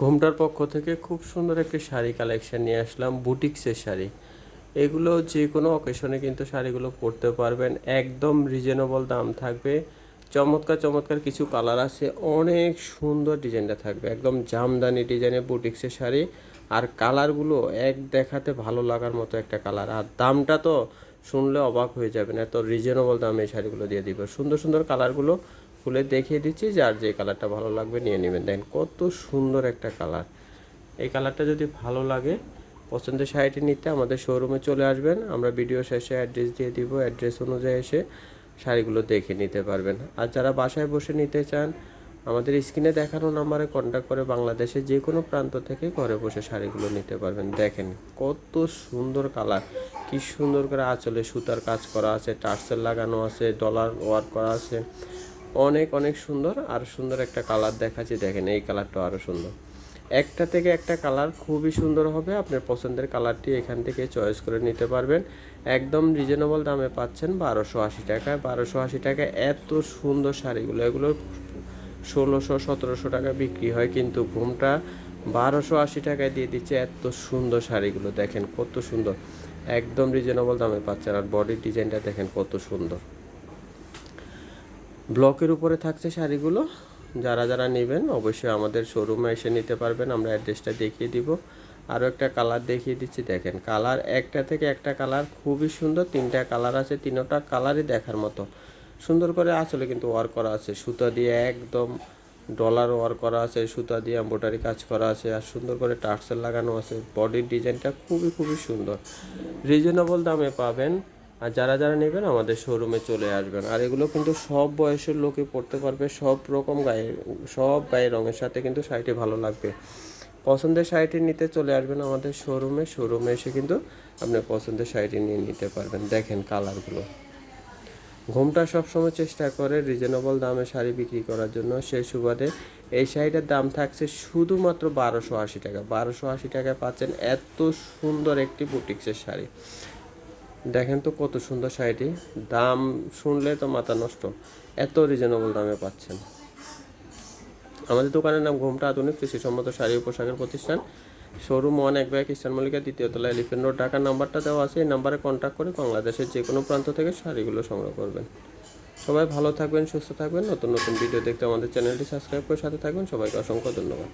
ঘোমটার পক্ষ থেকে খুব সুন্দর একটি শাড়ি কালেকশন নিয়ে আসলাম, বুটিক্সের শাড়ি। এগুলো যে কোনো অকেশনে কিন্তু শাড়িগুলো পরতে পারবেন। একদম রিজনেবল দাম থাকবে। চমৎকার চমৎকার কিছু কালার আছে। অনেক সুন্দর ডিজাইনটা থাকবে। একদম জামদানি ডিজাইনের বুটিক্সের শাড়ি। আর কালারগুলো এক দেখাতে ভালো লাগার মতো একটা কালার আর দামটা তো শুনলে অবাক হয়ে যাবেন, এত রিজনেবল দামে এই শাড়িগুলো দিয়ে দিব। সুন্দর সুন্দর কালারগুলো খুলে দেখিয়ে দিচ্ছি, যার যে কালারটা ভালো লাগবে নিয়ে নেবেন। দেখেন কত সুন্দর একটা কালার। এই কালারটা যদি ভালো লাগে, পছন্দের শাড়িটি নিতে আমাদের শোরুমে চলে আসবেন। আমরা ভিডিও শেষে অ্যাড্রেস দিয়ে দিব। অ্যাড্রেস অনুযায়ী এসে শাড়িগুলো দেখে নিতে পারবেন। আর যারা বাসায় বসে নিতে চান, আমাদের স্ক্রিনে দেখানো নাম্বারে কন্ট্যাক্ট করে বাংলাদেশের যে কোনো প্রান্ত থেকে ঘরে বসে শাড়িগুলো নিতে পারবেন। দেখেন কত সুন্দর কালার। কি সুন্দর করে আঁচলে সুতার কাজ করা আছে, টার্সেল লাগানো আছে ডলার ওয়ার্ক করা আছে। অনেক অনেক সুন্দর, আর সুন্দর একটা কালার দেখাচ্ছি। দেখেন, এই কালারটা আরও সুন্দর। একটা থেকে একটা কালার খুবই সুন্দর হবে। আপনার পছন্দের কালারটি এখান থেকে চয়েস করে নিতে পারবেন। একদম রিজনেবল দামে পাচ্ছেন বারোশো আশি টাকায় বারোশো আশি টাকায় এত সুন্দর শাড়িগুলো। এগুলো ষোলোশো, সতেরোশো টাকা বিক্রি হয়, কিন্তু ঘুমটা বারোশো আশি টাকায় দিয়ে দিচ্ছে এত সুন্দর শাড়িগুলো। দেখেন কত সুন্দর। একদম রিজনেবল দামে পাচ্ছেন। আর বডির ডিজাইনটা দেখেন কত সুন্দর। ব্লকের উপরে থাকছে শাড়িগুলো। যারা যারা নেবেন অবশ্যই আমাদের শোরুমে এসে নিতে পারবেন। আমরা অ্যাড্রেসটা দেখিয়ে দিব। আরও একটা কালার দেখিয়ে দিচ্ছি, দেখেন। কালার একটা থেকে একটা কালার খুবই সুন্দর। তিনটা কালার আছে, তিনোটা কালারই দেখার মতো। সুন্দর করে আসলে কিন্তু ওয়ার্ক করা আছে। সুতা দিয়ে একদম ডলার ওয়ার্ক করা আছে, সুতা দিয়ে এম্ব্রয়ডারি কাজ করা আছে, আর সুন্দর করে টার্সেল লাগানো আছে। বডির ডিজাইনটা খুবই খুবই সুন্দর। রিজনেবল দামে পাবেন। আর যারা যারা নেবেন আমাদের শোরুমে চলে আসবেন। আর এগুলো কিন্তু সব বয়সের লোকে পড়তে পারবে, সব রকম গায়ে, সব গায়ের রঙের সাথে কিন্তু শাড়িটি ভালো লাগবে। পছন্দের শাড়িটি নিতে চলে আসবেন আমাদের শোরুমে শোরুমে এসে কিন্তু আপনি পছন্দের শাড়িটি নিয়ে নিতে পারবেন। দেখেন কালারগুলো। ঘুমটা সবসময় চেষ্টা করে রিজনেবল দামে শাড়ি বিক্রি করার জন্য। সেই সুবাদে এই শাড়িটার দাম থাকছে শুধুমাত্র বারোশো আশি টাকা। বারোশো আশি টাকায় পাচ্ছেন এত সুন্দর একটি বুটিক্সের শাড়ি। দেখেন তো কত সুন্দর শাড়িটি। দাম শুনলে তো মাথা নষ্ট। এত রিজনেবল দামে পাচ্ছেন। আমাদের দোকানের নাম ঘুমটা আধুনিক কৃষিসম্মত শাড়ি ও পোশাকের প্রতিষ্ঠান। শোরুম ওয়ান, এক ব্যাগ খ্রিস্টান মল্লিকা দ্বিতীয় তলা এলিফেন্ট রোড ঢাকার নাম্বারটা দেওয়া আছে। এই নাম্বারে কন্ট্যাক্ট করে বাংলাদেশের যে কোনো প্রান্ত থেকে শাড়িগুলো সংগ্রহ করবেন। সবাই ভালো থাকবেন, সুস্থ থাকবেন। নতুন নতুন ভিডিও দেখতে আমাদের চ্যানেলটি সাবস্ক্রাইব করে সাথে থাকবেন। সবাইকে অসংখ্য ধন্যবাদ।